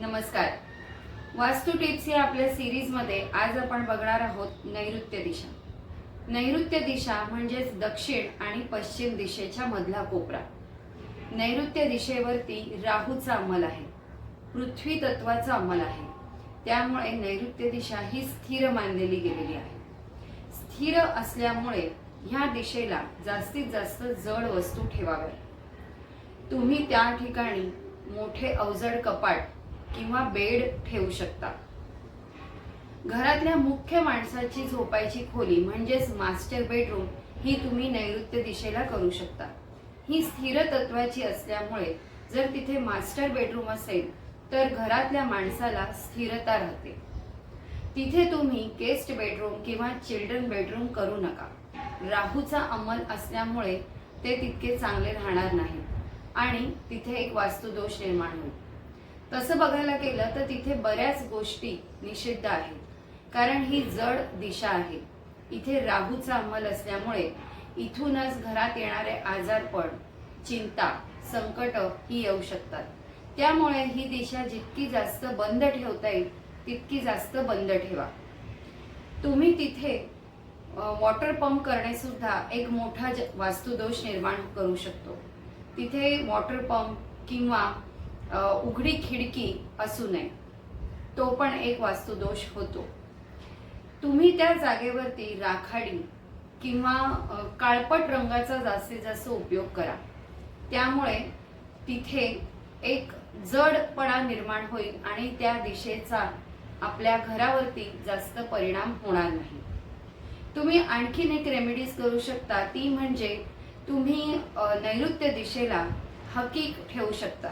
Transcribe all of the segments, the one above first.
नमस्कार. वास्तू टिप्स या आपल्या सिरीजमध्ये आज आपण बघणार आहोत नैऋत्य दिशा. नैऋत्य दिशा म्हणजेच दक्षिण आणि पश्चिम दिशेच्या मधला कोपरा. नैऋत्य दिशेवरती राहूचा अंमल आहे. पृथ्वी तत्वाचा अंमल आहे. त्यामुळे नैऋत्य दिशा ही स्थिर मानलेली गेलेली आहे. स्थिर असल्यामुळे ह्या दिशेला जास्तीत जास्त जड वस्तू ठेवाव्या. तुम्ही त्या ठिकाणी मोठे अवजड कपाट किंवा बेड ठेवू शकता. घरातल्या मुख्य माणसाची झोपायची खोली म्हणजेच मास्टर बेडरूम ही तुम्ही नैऋत्य दिशेला करू शकता. ही स्थिर तत्वाची असल्यामुळे जर तिथे मास्टर बेडरूम असेल तर घरातल्या माणसाला स्थिरता राहते. तिथे तुम्ही गेस्ट बेडरूम किंवा चिल्ड्रन बेडरूम करू नका. राहूचा अंमल असल्यामुळे ते तितके चांगले राहणार नाही. आणि तिथे एक वास्तुदोष निर्माण होईल. तसं बघायला गेलं तर तिथे बऱ्याच गोष्टी निषिद्ध आहेत. कारण ही जड दिशा आहे. इथे राहूचा अंमल असल्यामुळे इथूनच घरात येणारे आजारपण चिंता संकट ही येऊ शकतात. त्यामुळे ही दिशा जितकी जास्त बंद ठेवता येईल तितकी जास्त बंद ठेवा. तुम्ही तिथे वॉटर पंप करणे सुद्धा एक मोठा वास्तुदोष निर्माण करू शकतो. तिथे वॉटर पंप किंवा उघडी खिडकी असू नये. तो पण एक वास्तुदोष होतो. तुम्ही त्या जागेवरती राखाडी किंवा काळपट रंगाचा जास्तीत जास्त उपयोग करा. त्यामुळे तिथे एक जडपणा निर्माण होईल आणि त्या दिशेचा आपल्या घरावरती जास्त परिणाम होणार नाही. तुम्ही आणखीन एक रेमेडीज करू शकता. ती म्हणजे तुम्ही नैऋत्य दिशेला हकीक ठेवू शकता.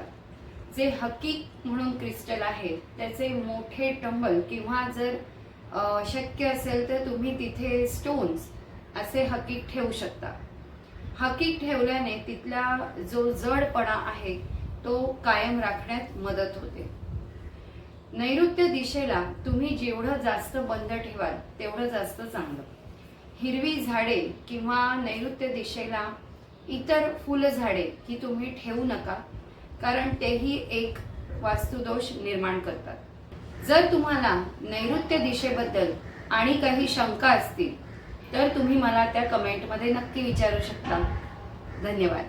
जे हकीक म्हणून क्रिस्टल आहे त्याचे मोठे टंबल किंवा जर शक्य असेल तर तुम्ही तिथे स्टोन्स असे हकीक ठेवू शकता. हकीक ठेवल्याने तिथला जो जडपणा आहे तो कायम राखण्यात मदत होते. नैऋत्य दिशेला तुम्ही जेवढं जास्त बंद ठेवाल तेवढं जास्त चांगलं. हिरवी झाडे किंवा नैऋत्य दिशेला इतर फुलझाडे ही तुम्ही ठेवू नका. कारण तेही एक वास्तुदोष निर्माण करतात. जर तुम्हाला नैऋत्य दिशेबद्दल आणि काही शंका असतील तर तुम्ही मला त्या कमेंटमध्ये नक्की विचारू शकता. धन्यवाद.